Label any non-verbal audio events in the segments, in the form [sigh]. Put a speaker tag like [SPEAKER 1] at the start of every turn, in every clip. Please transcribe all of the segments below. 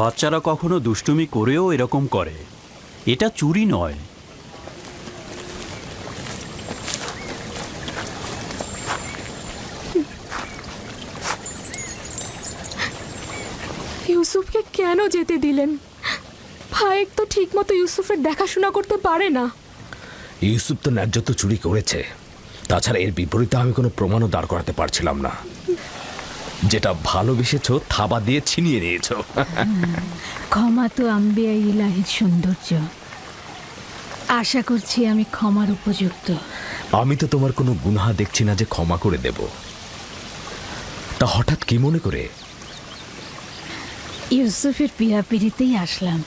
[SPEAKER 1] বাচ্চারা কখনো দুষ্টুমি করেও এরকম করে। এটা চুরি নয়।
[SPEAKER 2] ইউসুফকে কেন যেতে দিলেন? ফায়েক তো ঠিকমতো ইউসুফের দেখাশোনা করতে পারে না।
[SPEAKER 3] ইউসুফ তো ন্যায্য তো চুরি করেছে। তাছাড়া এর বিপরীতে আমি কোনো প্রমাণও দাঁড় করাতে পারছিলাম না। যেটা ভালোবেসেছ থাবা দিয়ে ছিনিয়ে নিয়েছো।
[SPEAKER 4] ক্ষমা তো আম্বিয়া ইলাহির সৌন্দর্য। আশা করছি আমি ক্ষমার উপযুক্ত।
[SPEAKER 3] আমি তো তোমার কোনো গুনাহা দেখছি না যে ক্ষমা করে দেব। তা হঠাৎ কি মনে করে?
[SPEAKER 4] ইউসুফের পিড়াপিড়িতেই আসলাম।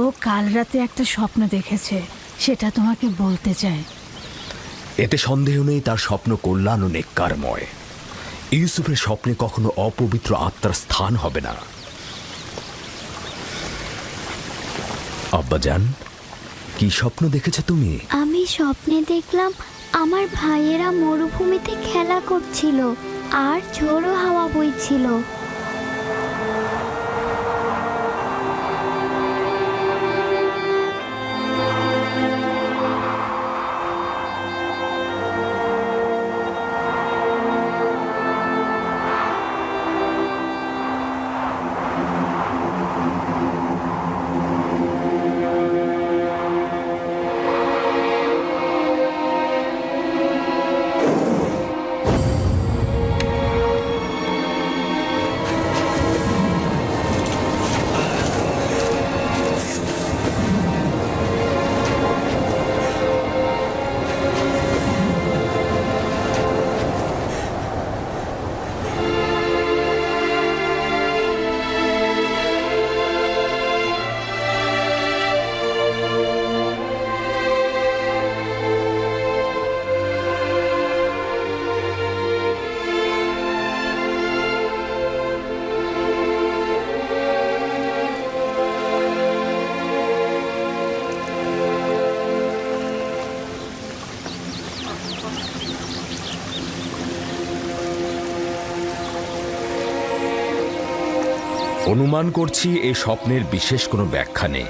[SPEAKER 4] ও কাল রাতে একটা স্বপ্ন দেখেছে সেটা তোমাকে বলতে চায়।
[SPEAKER 3] এতে সন্দেহ নেই তার স্বপ্ন কল্যাণ ও নেককারময়। ইউসুফের স্বপ্নে কখনো অপবিত্র আত্মার স্থান হবে না। আব্বাজান, কি স্বপ্ন দেখেছ তুমি?
[SPEAKER 5] আমি স্বপ্নে দেখলাম আমার ভাইয়েরা মরুভূমিতে খেলা করছিল, আর ঝোড়ো হাওয়া বইছিল।
[SPEAKER 3] অনুমান করছি এই স্বপ্নের বিশেষ কোনো ব্যাখ্যা নেই।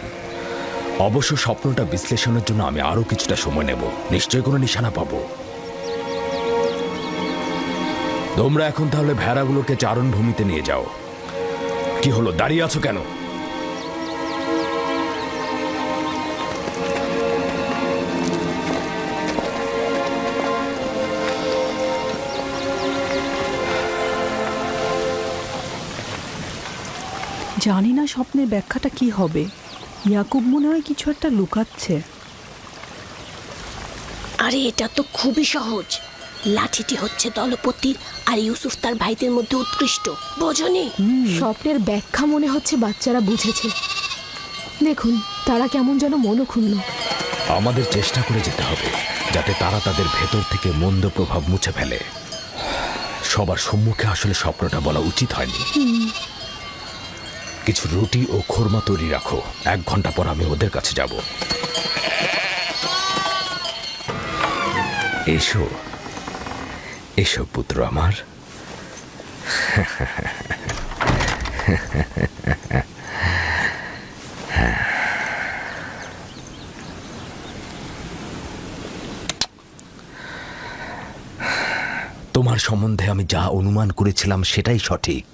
[SPEAKER 3] অবশ্য স্বপ্নটা বিশ্লেষণের জন্য আমি আরও কিছুটা সময় নেব। নিশ্চয়ই কোনো নিশানা পাবো। তোমরা এখন তাহলে ভেড়াগুলোকে চারণভূমিতে নিয়ে যাও। কি হলো? দাঁড়িয়ে আছো কেন?
[SPEAKER 6] জানি না স্বপ্নের ব্যাখ্যাটা কি হবে। ইয়াকুব মনে হয় কিছু একটা লুকাচ্ছে।
[SPEAKER 7] আরে এটা তো খুবই সহজ। লাঠিটি হচ্ছে দলপতির আর ইউসুফ তার ভাইদের মধ্যে উৎকৃষ্ট। বোঝনি?
[SPEAKER 2] স্বপ্নের ব্যাখ্যা মনে হচ্ছে বাচ্চারা বুঝেছে। দেখুন তারা কেমন যেন মনক্ষুণ্ণ।
[SPEAKER 3] আমাদের চেষ্টা করে যেতে হবে যাতে তারা তাদের ভেতর থেকে মন্দ প্রভাব মুছে ফেলে। সবার সম্মুখে আসলে স্বপ্নটা বলা উচিত হয়নি। কিছু রুটি ও খোরমা তৈরি রাখো। এক ঘণ্টা পর আমি ওদের কাছে যাব। এসো। এসো, পুত্র আমার। তোমার সম্বন্ধে আমি যা অনুমান করেছিলাম সেটাই সঠিক।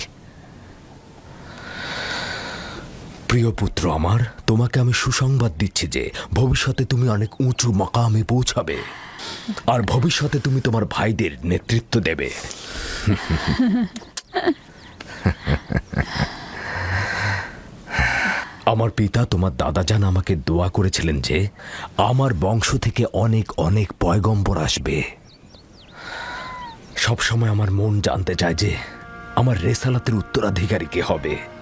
[SPEAKER 3] প্রিয় পুত্র আমার, তোমাকে আমি সুসংবাদ দিচ্ছি যে ভবিষ্যতে তুমি অনেক উঁচু মকামে পৌঁছাবে। আর ভবিষ্যতে তুমি তোমার ভাইদের নেতৃত্ব দেবে। আমার পিতা তোমার দাদাজান আমাকে দোয়া করেছিলেন যে আমার বংশ থেকে অনেক অনেক পয়গম্বর আসবে। সবসময় আমার মন জানতে চায় যে আমার রেসালাতের উত্তরাধিকারী কে হবে।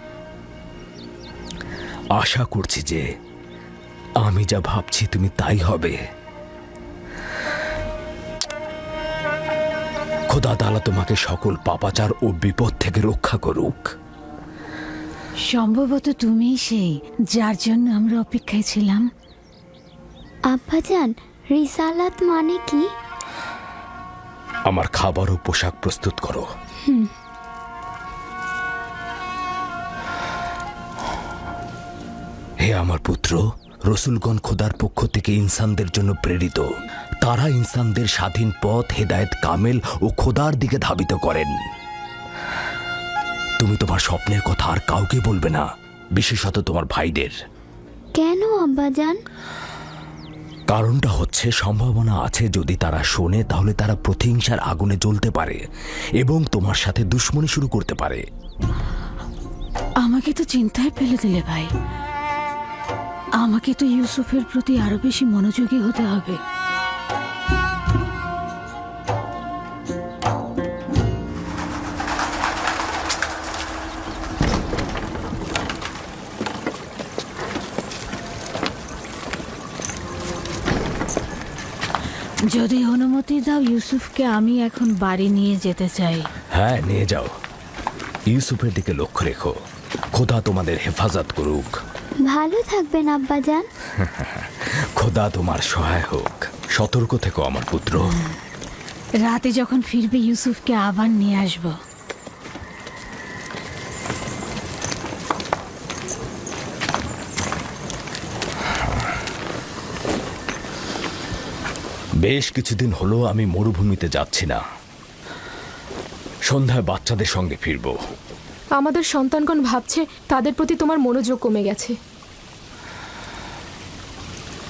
[SPEAKER 3] আশা করছি যে আমি যা ভাবছি তুমি তাই হবে। খোদা তালা তোমাকে সকল পাপাচার ও বিপদ থেকে রক্ষা করুক।
[SPEAKER 4] সম্ভবত তুমিই সেই যার জন্য আমরা অপেক্ষায় ছিলাম।
[SPEAKER 5] আব্বাজান রিসালাত মানে কি?
[SPEAKER 3] আমার খাবার ও পোশাক প্রস্তুত করো। হে আমার পুত্র রসুলগণ খোদার পক্ষ থেকে ইনসানদের জন্য প্রেরিত। তারা ইনসানদের স্বাধীন পথ হেদায়েত কামেল ও খোদার দিকে ধাবিত করেন। তুমি তোমার স্বপ্নের কথা আর কাউকে বলবে না বিশেষত তোমার ভাইদের।
[SPEAKER 5] কেন আব্বাজান?
[SPEAKER 3] কারণটা হচ্ছে সম্ভাবনা আছে যদি তারা শোনে তাহলে তারা প্রতিহিংসার আগুনে জ্বলতে পারে এবং তোমার সাথে দুশ্মনী শুরু করতে পারে।
[SPEAKER 4] আমাকে তো চিন্তায় ফেলে দিলে ভাই। আমাকে তো ইউসুফের প্রতি আরও বেশি মনোযোগী হতে হবে। যদি অনুমতি দাও ইউসুফকে, আমি এখন বাড়ি নিয়ে যেতে চাই।
[SPEAKER 3] হ্যাঁ নিয়ে যাও। ইউসুফের দিকে লক্ষ্য রেখো। খোদা তোমাদের হেফাজত করুক।
[SPEAKER 5] ভালো থাকবেন আব্বাজান। [laughs]
[SPEAKER 3] খোদা তোমার সহায় হোক। সতর্ক থেকো আমার পুত্র।
[SPEAKER 4] রাতে যখন ফিরবে ইউসুফকে আবার নিয়ে আসব।
[SPEAKER 3] বেশ কিছুদিন হলো আমি মরুভূমিতে যাচ্ছি না। সন্ধ্যায় বাচ্চাদের সঙ্গে ফিরবো।
[SPEAKER 2] আমাদের সন্তানগণ ভাবছে তাদের প্রতি তোমার মনোযোগ কমে গেছে।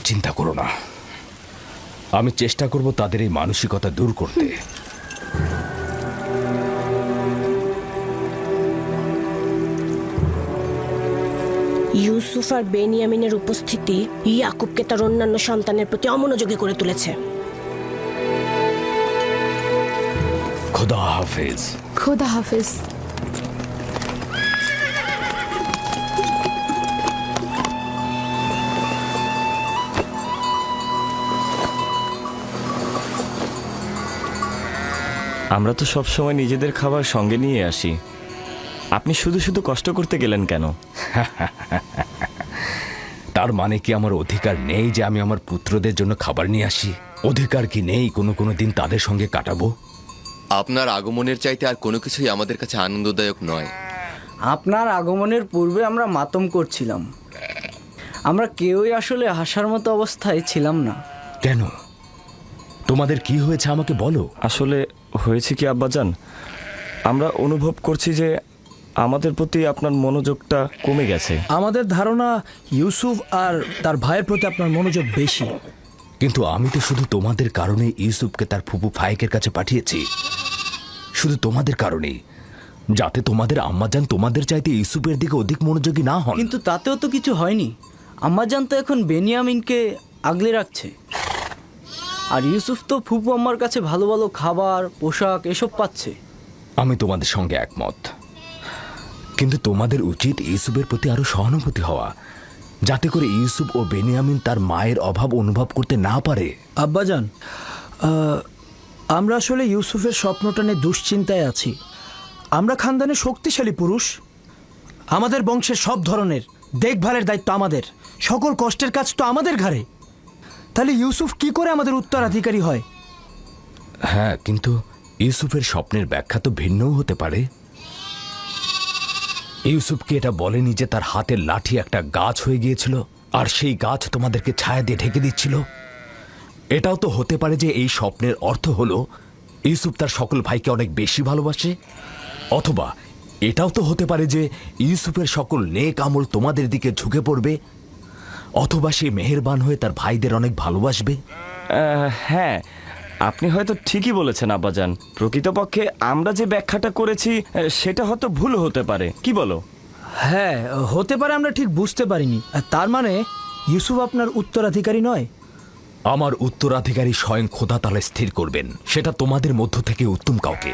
[SPEAKER 3] চিন্তা করো না। আমি চেষ্টা করব তাদের এই মানসিকতা দূর করতে।
[SPEAKER 7] ইউসুফ আর বেনিয়ামিনের উপস্থিতি ইয়াকুবকে তার অন্যান্য সন্তানের প্রতি অমনোযোগী করে তুলেছে।
[SPEAKER 3] খোদা হাফেজ।
[SPEAKER 2] খোদা হাফেজ।
[SPEAKER 8] আমরা তো সবসময় নিজেদের খাবার সঙ্গে নিয়ে আসি। আপনি শুধু শুধু কষ্ট করতে গেলেন কেন?
[SPEAKER 3] তার মানে কি আমার অধিকার নেই যে আমি আমার পুত্রদের জন্য খাবার নিয়ে আসি? অধিকার কি নেই কোনো কোনো দিন তাদের সঙ্গে কাটাবো?
[SPEAKER 9] আপনার আগমনের চাইতে আর কোনো কিছুই আমাদের কাছে আনন্দদায়ক নয়।
[SPEAKER 10] আপনার আগমনের পূর্বে আমরা মাতম করছিলাম। আমরা কেউই আসলে হাসার মতো অবস্থায় ছিলাম না।
[SPEAKER 3] কেন? তোমাদের কি হয়েছে আমাকে বলো।
[SPEAKER 8] আসলে হয়েছে কি আব্বাজান? আমরা অনুভব করছি যে আমাদের প্রতি আপনার মনোযোগটা কমে গেছে।
[SPEAKER 10] আমাদের ধারণা ইউসুফ আর তার ভাইয়ের প্রতি আপনার মনোযোগ বেশি।
[SPEAKER 3] কিন্তু আমি তো শুধু তোমাদের কারণে ইউসুফকে তার ফুপু ফাইকের কাছে পাঠিয়েছি। শুধু তোমাদের কারণেই। যাতে তোমাদের আম্মাজান তোমাদের চাইতে ইউসুফের দিকে অধিক মনোযোগী না হন।
[SPEAKER 10] কিন্তু তাতেও তো কিছু হয়নি। আম্মাজান তো এখন বেনিয়ামিনকে আগলে রাখছে। আর ইউসুফ তো ফুপু আম্মার কাছে ভালো ভালো খাবার পোশাক এসব পাচ্ছে।
[SPEAKER 3] আমি তোমাদের সঙ্গে একমত। কিন্তু তোমাদের উচিত ইউসুফের প্রতি আরও সহানুভূতি হওয়া যাতে করে ইউসুফ ও বেনিয়ামিন তার মায়ের অভাব অনুভব করতে না পারে।
[SPEAKER 10] আব্বাজান আমরা আসলে ইউসুফের স্বপ্নটা নিয়ে দুশ্চিন্তায় আছি। আমরা খানদানে শক্তিশালী পুরুষ। আমাদের বংশের সব ধরনের দেখভালের দায়িত্ব আমাদের। সকল কষ্টের কাজ তো আমাদের ঘাড়ে। তাহলে ইউসুফ কি করে আমাদের উত্তরাধিকারী হয়?
[SPEAKER 3] হ্যাঁ কিন্তু ইউসুফের স্বপ্নের ব্যাখ্যা তো ভিন্নও হতে পারে। ইউসুফকে এটা বলেনি যে তার হাতের লাঠি একটা গাছ হয়ে গিয়েছিল আর সেই গাছ তোমাদেরকে ছায়া দিয়ে ঢেকে দিচ্ছিল? এটাও তো হতে পারে যে এই স্বপ্নের অর্থ হলো ইউসুফ তার সকল ভাইকে অনেক বেশি ভালোবাসে। অথবা এটাও তো হতে পারে যে ইউসুফের সকল নেক আমল তোমাদের দিকে ঝুঁকে পড়বে অথবা সে মেহেরবান হয়ে তার ভাইদের অনেক ভালোবাসবে?
[SPEAKER 8] হ্যাঁ আপনি হয়তো ঠিকই বলেছেন আব্বাজান। প্রকৃতপক্ষে আমরা যে ব্যাখ্যাটা করেছি সেটা হয়তো ভুল হতে পারে। কি বলো?
[SPEAKER 10] হ্যাঁ হতে পারে আমরা ঠিক বুঝতে পারিনি। তার মানে ইউসুফ আপনার উত্তরাধিকারী নয়?
[SPEAKER 3] আমার উত্তরাধিকারী স্বয়ং খোদা তালে স্থির করবেন। সেটা তোমাদের মধ্য থেকে উত্তম কাউকে।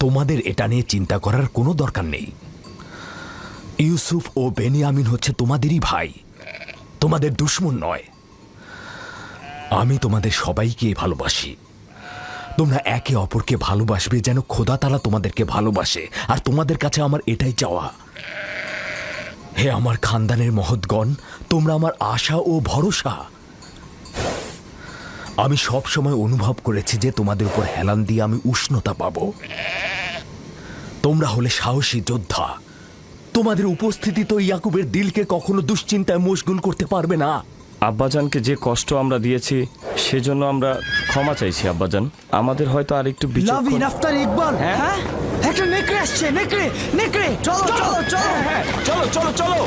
[SPEAKER 3] তোমাদের এটা নিয়ে চিন্তা করার কোনো দরকার নেই। ইউসুফ ও বেনিয়ামিন হচ্ছে তোমাদেরই ভাই। তোমাদের দুশ্মন নয়। আমি তোমাদের সবাইকে ভালোবাসি। তোমরা একে অপরকে ভালোবাসবে যেন খোদা তালা তোমাদেরকে ভালোবাসে। আর তোমাদের কাছে আমার এটাই চাওয়া। হে আমার খানদানের মহৎগণ, তোমরা আমার আশা ও ভরসা। আমি সব সময় অনুভব করেছি যে তোমাদের উপর হেলান দিয়ে আমি উষ্ণতা পাবো। তোমরা হলে সাহসী যোদ্ধা। তোমাদের উপস্থিতি তো ইয়াকুবের দিলকে কখনো দুশ্চিন্তায় মশগুল করতে পারবে না।
[SPEAKER 8] আব্বাজানকে যে কষ্ট আমরা দিয়েছি সেজন্য আমরা ক্ষমা চাইছি আব্বাজান। আমাদের হয়তো আর একটু
[SPEAKER 10] লাভি আফতার ইকবাল। হ্যাঁ? একটা নেকড়ে আসছে নেকড়ে নেকড়ে। চলো চলো চলো
[SPEAKER 8] চলো চলো চলো।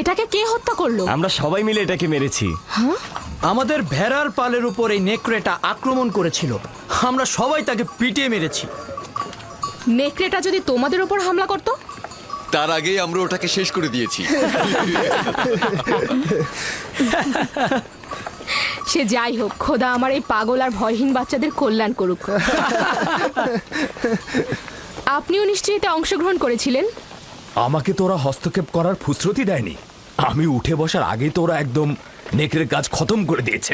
[SPEAKER 2] এটাকে কে হত্যা করল?
[SPEAKER 8] আমরা সবাই মিলে এটাকে মেরেছি।
[SPEAKER 10] আমাদের ভেড়ার পালের উপর এই নেকড়েটা আক্রমণ করেছিল। আমরা সবাই তাকে পিটিয়ে মেরেছি।
[SPEAKER 2] নেকড়েটা যদি তোমাদের উপর হামলা করতো?
[SPEAKER 9] তার আগেই আমরা ওটাকে শেষ করে দিয়েছি।
[SPEAKER 2] সে যাই হোক খোদা আমার এই পাগল আর ভয়হীন বাচ্চাদের কল্যাণ করুক। আপনিও নিশ্চয়ই এতে অংশগ্রহণ করেছিলেন।
[SPEAKER 3] আমাকে তোরা হস্তক্ষেপ করার ফুসরতি দেয়নি। আমি উঠে বসার আগেই তোরা একদম নেকড়ের কাজ খতম করে দিয়েছে।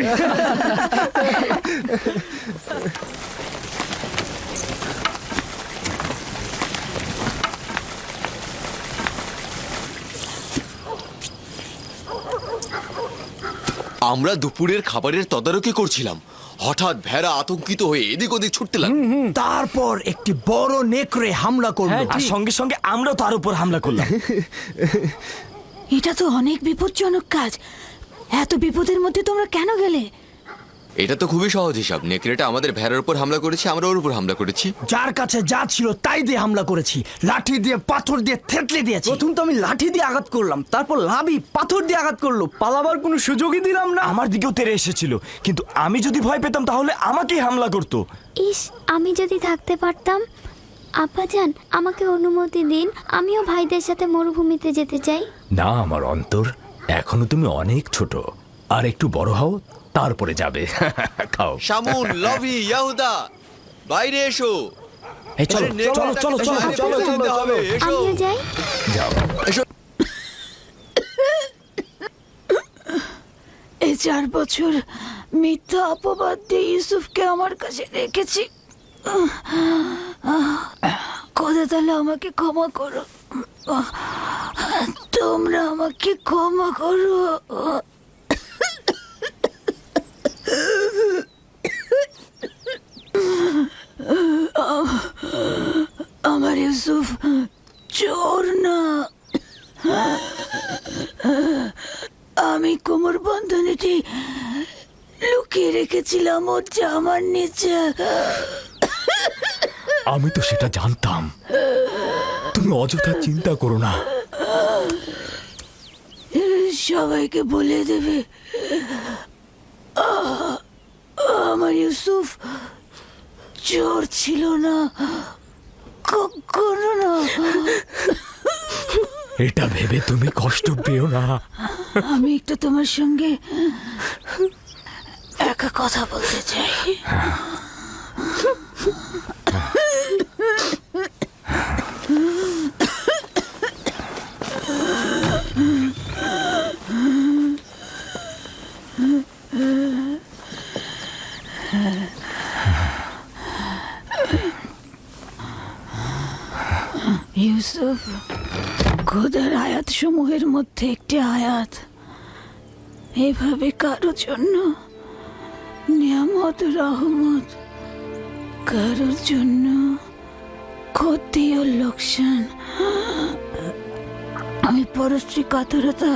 [SPEAKER 9] আমরা দুপুরের খাবারের তদারকি করছিলাম। হঠাৎ ভেড়া আতঙ্কিত হয়ে এদিক ওদিক ছুটতে লাগল।
[SPEAKER 10] তারপর একটি বড় নেকড়ে হামলা করল।
[SPEAKER 8] আর সঙ্গে সঙ্গে আমরাও তার উপর হামলা করলাম। [laughs]
[SPEAKER 4] এটা তো অনেক বিপজ্জনক কাজ। এত বিপদের মধ্যে তোমরা কেন গেলে?
[SPEAKER 9] এটা তো খুবই সহজ হিসাব। নেকড়েটা আমাদের ভেড়ার উপর হামলা করেছে আমরা ওর উপর হামলা করেছি।
[SPEAKER 10] যার কাছে যা ছিল তাই দিয়ে হামলা করেছি। লাঠি দিয়ে পাথর দিয়ে থেতলে দিয়েছি। প্রথম তো আমি লাঠি দিয়ে আঘাত করলাম তারপর লাভি পাথর দিয়ে আঘাত করল। পালাবার কোনো সুযোগই দিলাম না।
[SPEAKER 8] আমার দিকেও তেরে এসেছিল কিন্তু আমি যদি ভয় পেতাম তাহলে আমাকেই হামলা করতো।
[SPEAKER 5] ইস আমি যদি থাকতে পারতাম আব্বাজান আমাকে অনুমতি দিন। আমিও ভাইদের সাথে মরুভূমিতে যেতে চাই।
[SPEAKER 3] না আমার অন্তর। এখনও তুমি অনেক ছোট। আর একটু বড় হও তারপরে যাবে। [laughs] খাও।
[SPEAKER 9] শামুন লভি ইয়াহুদা বাইরে এসো।
[SPEAKER 8] এই চলো
[SPEAKER 9] এসো।
[SPEAKER 4] এই চার বছর মিথ্যা অপবাদ দিয়ে ইউসুফকে আমার কাছে রেখেছি। খোদা তাহলে আমাকে ক্ষমা করো। তোমরা আমাকে ক্ষমা করো। আমার ইউসুফ চোর না। আমি কোমর বন্ধনীটি লুকিয়ে রেখেছিলাম, ওর জামার নিচে।
[SPEAKER 3] আমি তো সেটা জানতাম। তুমি অযথা চিন্তা করো না।
[SPEAKER 4] সবাইকে বলে দেবে। আমার ইউসুফ চোর ছিল না কখনো না।
[SPEAKER 3] এটা ভেবে তুমি কষ্ট পেও না।
[SPEAKER 4] আমি একটু তোমার সঙ্গে একা কথা বলতে চাই। ইউসুফ খোদার আয়াত সমূহের মধ্যে একটি আয়াত। এভাবে কারও জন্য নিয়ামত রহমত কারোর জন্য ক্ষতি ও লোকসান। আমি পরশ্রী কাতরতা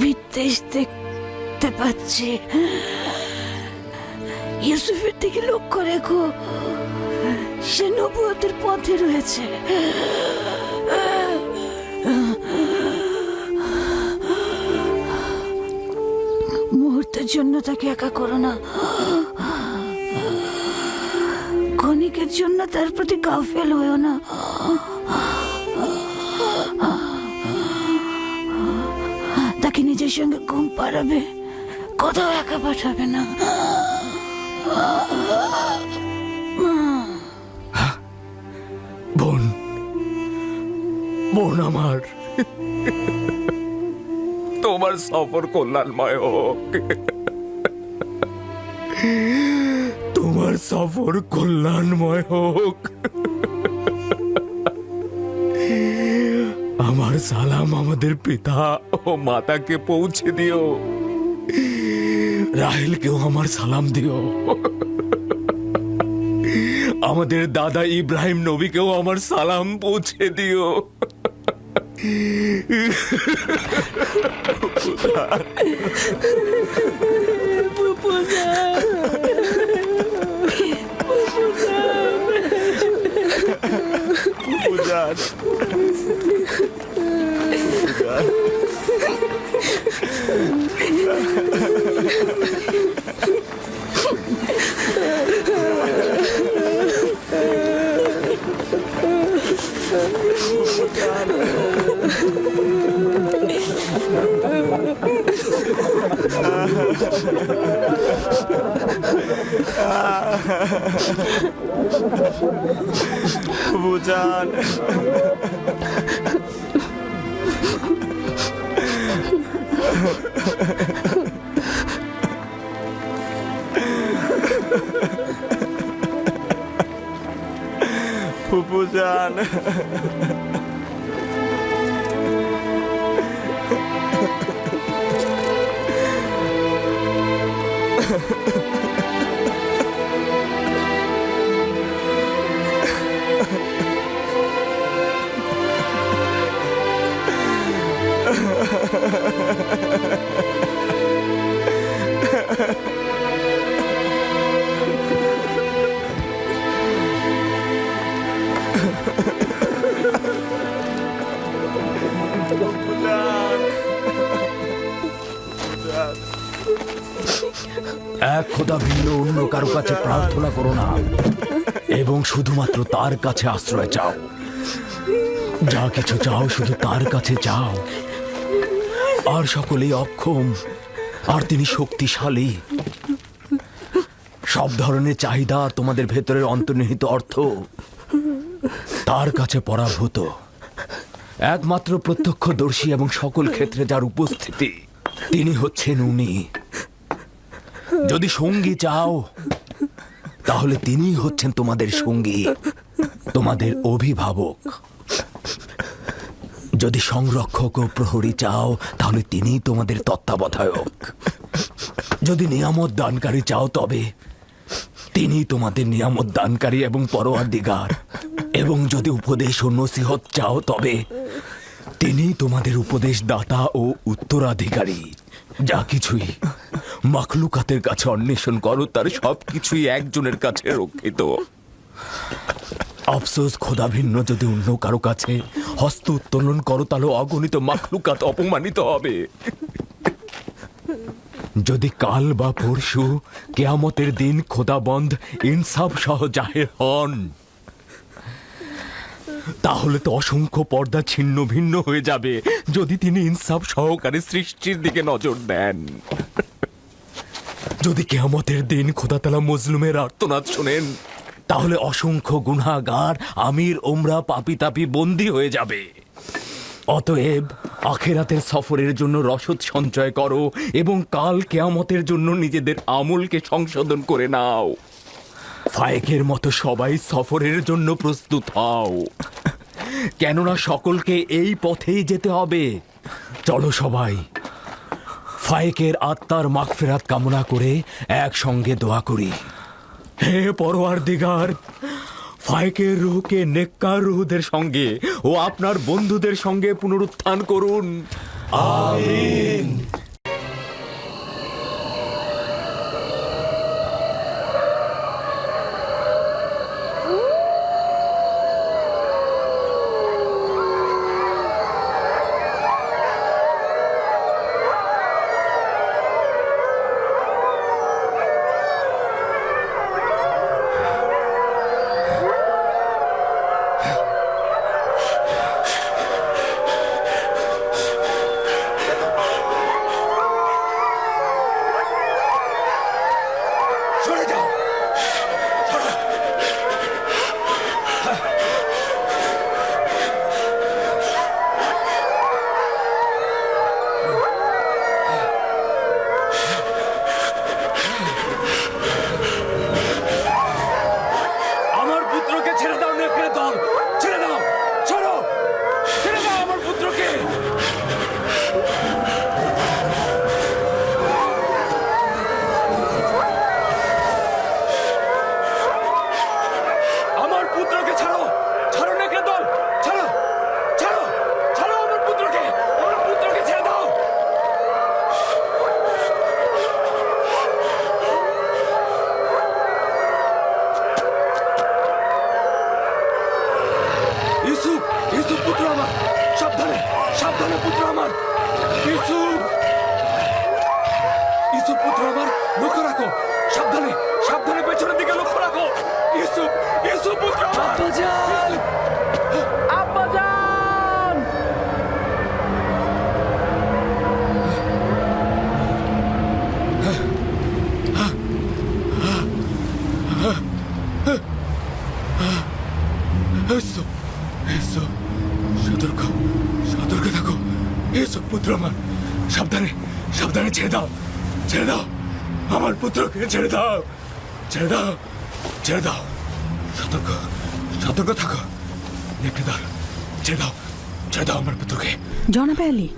[SPEAKER 4] বিদ্বেষ দেখতে পাচ্ছি। ইউসুফের দিকে লক্ষ্য রেখো। সে নবুয়তের পথে রয়েছে। মুহূর্তের জন্য তাকে একা করো না। ক্ষণিকের জন্য তার প্রতি গাফেল হয়েও না। তাকে নিজের সঙ্গে ঘুম পাড়াবে, কোথাও একা পাঠাবে না।
[SPEAKER 3] বোন বোন আমার। তোমার সফর কল্যাণময় হোক। তোমার সফর কল্যাণময় হোক। আমার সালাম আমাদের পিতা ও মাতাকে পৌঁছে দিও। রাহেলকেও আমার সালাম দিও। আমাদের দাদা ইব্রাহিম নবীকেও আমার সালাম পৌঁছে দিও। gedaan. [laughs] gedaan. Ah. বুঝান ফুপুজান এক শুধুমাত্র তার কাছে আশ্রয় চাও। যা কিছু চাও শুধু তার কাছে চাও। আর সকলেই অক্ষম, আর তিনি শক্তিশালী। সব ধরনের চাহিদা তোমাদের ভেতরের অন্তর্নিহিত অর্থ তার কাছে পরাভূত। একমাত্র প্রত্যক্ষদর্শী এবং সকল ক্ষেত্রে যার উপস্থিতি, তিনি হচ্ছেন উনি। যদি সঙ্গী চাও তাহলে তিনি হচ্ছেন তোমাদের সঙ্গী, তোমাদের অভিভাবক। যদি সংরক্ষক ও প্রহরী চাও, তাহলে তিনি তোমাদের তত্ত্বাবধায়ক। যদি নিয়ামত দানকারী চাও, তবে তিনি তোমাদের নিয়ামত দানকারী এবং পরোয়ার দিগার এবং যদি উপদেশ ও নসিহত চাও, তবে তিনি তোমাদের উপদেশ দাতা ও উত্তরাধিকারী। যা কিছুই মাখলুকাতের কাছে অন্বেষণ করো, তার সবকিছুই একজনের কাছে রক্ষিত। আফসোস, খোদা ভিন্ন, যদি অন্য কারও কাছে হস্ত উত্তোলন করো, তাহলে অগণিত মাখলুকাত অপমানিত হবে। যদি কাল বা পরশু কেয়ামতের দিন খোদাবন্ধ ইনসাফ সহ জাহের হন, তাহলে তো অসংখ্য পর্দা ছিন্ন ভিন্ন হয়ে যাবে, যদি তিনি ইনসাফ সহকারে সৃষ্টির দিকে নজর দেন। যদি কেয়ামতের দিন খোদাতালা মজলুমের আর্তনাদ শোনেন, তাহলে অসংখ্য গুনাগার আমির ওমরা পাপি তাপি বন্দী হয়ে যাবে। অতএব আখেরাতের সফরের জন্য রসদ সঞ্চয় করো এবং কাল কেয়ামতের জন্য নিজেদের আমলকে সংশোধন করে নাও। ফায়েকের মতো সবাই সফরের জন্য প্রস্তুত হও। কেননা সকলকে এই পথেই যেতে হবে। চলো সবাই ফায়েকের আত্মার মাগফেরাত কামনা করে একসঙ্গে দোয়া করি। হে পরোয়ার দিগার ফাইকের রুহকে নেককার রুহদের সঙ্গে ও আপনার বন্ধুদের সঙ্গে পুনরুত্থান করুন। আমিন। আমার। ইউসুফ ইউসুফ পুত্র আমার লক্ষ্য রাখো। সাবধানে সাবধানে পেছনের দিকে লক্ষ্য রাখো। ইউসুফ ইউসুফ পুত্র আমার ইউসুফ। ইউসুফ ইউসুফ সতর্ক সতর্ক থাকো ইউসুফ পুত্র আমার। সাবধানে সাবধানে ছেড়ে দাও ছেড়ে দাও। আমার পুত্রকে ছেড়ে দাও ছেড়ে দাও ছেড়ে দাও। সতর্ক সতর্ক থাকো। ছেড়ে দাও ছেড়ে দাও আমার পুত্রকে।
[SPEAKER 6] জনাবে আলী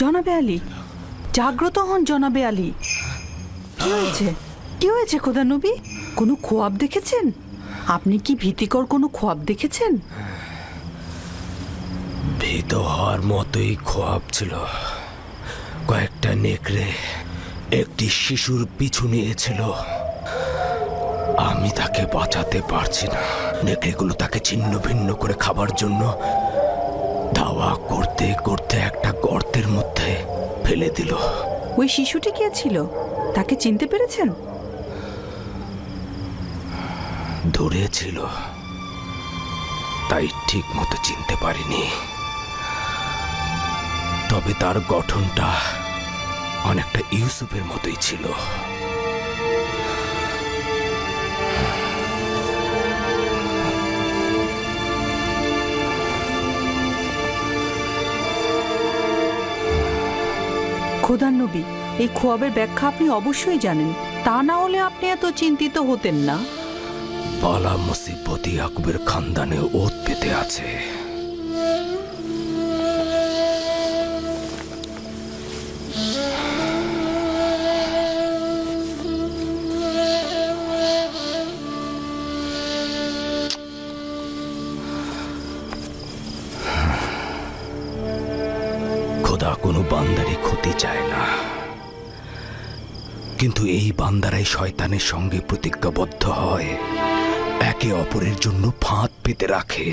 [SPEAKER 6] জনাবে আলী জাগ্রত হন জনাবে আলী। কি হয়েছে? কি হয়েছে খোদা নবী কোনো খোয়াব দেখেছেন? আপনি কি ভীতিকর কোনো খোয়াব দেখেছেন?
[SPEAKER 3] ভীত হওয়ার মতোই খোয়াব ছিল। কয়েকটা নেকড়ে একটি শিশুর পিছু নিয়েছিল। আমি তাকে বাঁচাতে পারছি না। নেকড়েগুলো তাকে ছিন্ন ভিন্ন করে খাবার জন্য ধাওয়া করতে করতে একটা গর্তের মধ্যে ফেলে দিল।
[SPEAKER 6] ওই শিশুটি কে ছিল? তাকে চিনতে পেরেছেন?
[SPEAKER 3] দূরে ছিল। তাই ঠিক মতো চিনতে পারিনি। তবে তার গঠনটা অনেকটা ইউসুফের মতোই ছিল।
[SPEAKER 6] খোদার নবী এই খোয়াবের ব্যাখ্যা আপনি অবশ্যই জানেন। তা না হলে আপনি এত চিন্তিত হতেন না।
[SPEAKER 3] পালা মুসিবত ইয়াকুবের খানদানে ওত পেতে আছে। কিন্তু এই বান্দারাই শয়তানের সঙ্গে প্রতিজ্ঞাবদ্ধ হয়। একে অপরের জন্য ফাঁদ পেতে রাখে।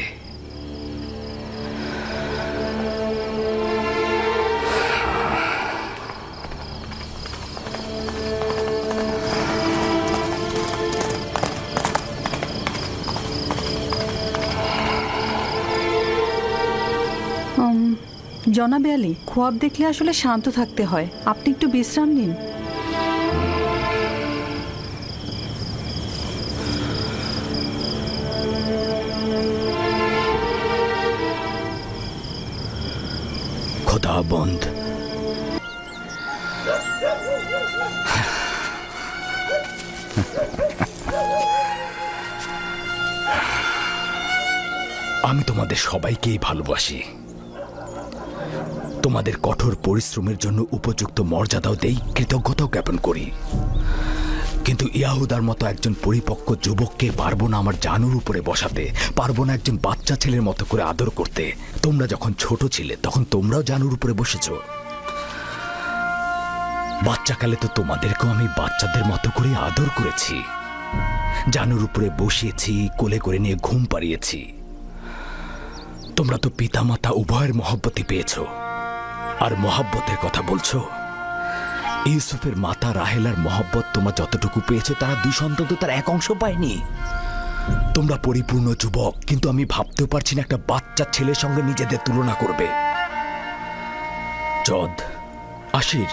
[SPEAKER 6] জনাবে আলী খোয়াব দেখলে আসলে শান্ত থাকতে হয়। আপনি একটু বিশ্রাম নিন।
[SPEAKER 3] সবাইকেই ভালোবাসি। তোমাদের কঠোর পরিশ্রমের জন্য উপযুক্ত মর্যাদাও দেই, কৃতজ্ঞতাও জ্ঞাপন করি। কিন্তু ইয়াহুদার মতো একজন পরিপক্ক যুবককে পারব না আমার জানুর উপরে বসাতে, পারব না একজন বাচ্চা ছেলের মতো করে আদর করতে। তোমরা যখন ছোট ছিলে, তখন তোমরাও জানুর উপরে বসেছো। বাচ্চাকালে তো তোমাদেরকেও আমি বাচ্চাদের মতো করে আদর করেছি। জানুর উপরে বসিয়েছি, কোলে করে নিয়ে ঘুম পাড়িয়েছি। তোমরা তো পিতামাতা উভয়ের মহব্বতই পেয়েছ। আর মহাব্বতের কথা বলছো? ইউসুফের মাতা রাহেলার মহব্বত তোমরা যতটুকু পেয়েছ, তারা দুই সন্তান তো তার এক অংশ পায়নি। তোমরা পরিপূর্ণ যুবক, কিন্তু আমি ভাবতেও পারছি না একটা বাচ্চা ছেলের সঙ্গে নিজেদের তুলনা করবে। জদ আশির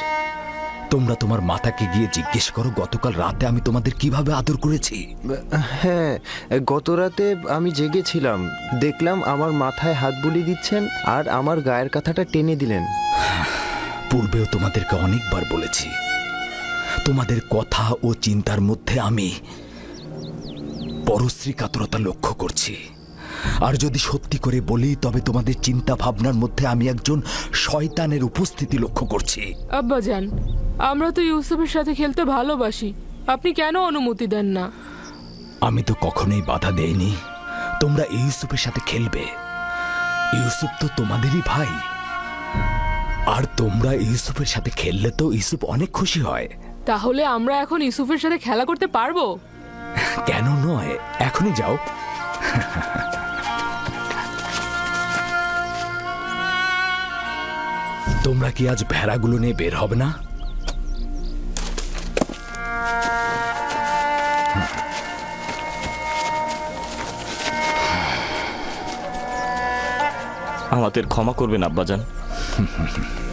[SPEAKER 3] তোমরা তোমার মাতাকে গিয়ে জিজ্ঞেস করো গতকাল রাতে আমি তোমাদের কীভাবে আদর করেছি?
[SPEAKER 11] হ্যাঁ গত রাতে আমি জেগেছিলাম। দেখলাম আমার মাথায় হাত বুলিয়ে দিচ্ছেন আর আমার গায়ের কাঁথাটা টেনে দিলেন।
[SPEAKER 3] পূর্বেও তোমাদেরকে অনেকবার বলেছি তোমাদের কথা ও চিন্তার মধ্যে আমি পরশ্রী কাতরতা লক্ষ্য করছি। আর যদি সত্যি করে বলি তবে তোমাদের চিন্তা ভাবনার মধ্যে আমি একজন শয়তানের উপস্থিতি লক্ষ্য করছি।
[SPEAKER 2] আব্বাজান আমরা তো ইউসুফের সাথে খেলতে ভালোবাসি। আপনি কেন অনুমতি দেন না?
[SPEAKER 3] আমি তো কখনোই বাধা দেইনি। তোমরা ইউসুফের সাথে খেলবে। ইউসুফ তো তোমাদেরই ভাই। আর তোমরা ইউসুফের সাথে খেললে তো ইউসুফ অনেক খুশি হয়।
[SPEAKER 2] তাহলে আমরা এখন ইউসুফের সাথে খেলা করতে পারব?
[SPEAKER 3] কেন নয়? এখনই যাও। তোমরা কি আজ ভেড়াগুলো নিয়ে বের হবে না?
[SPEAKER 8] আমাদের ক্ষমা করবেন আব্বাজান। [laughs]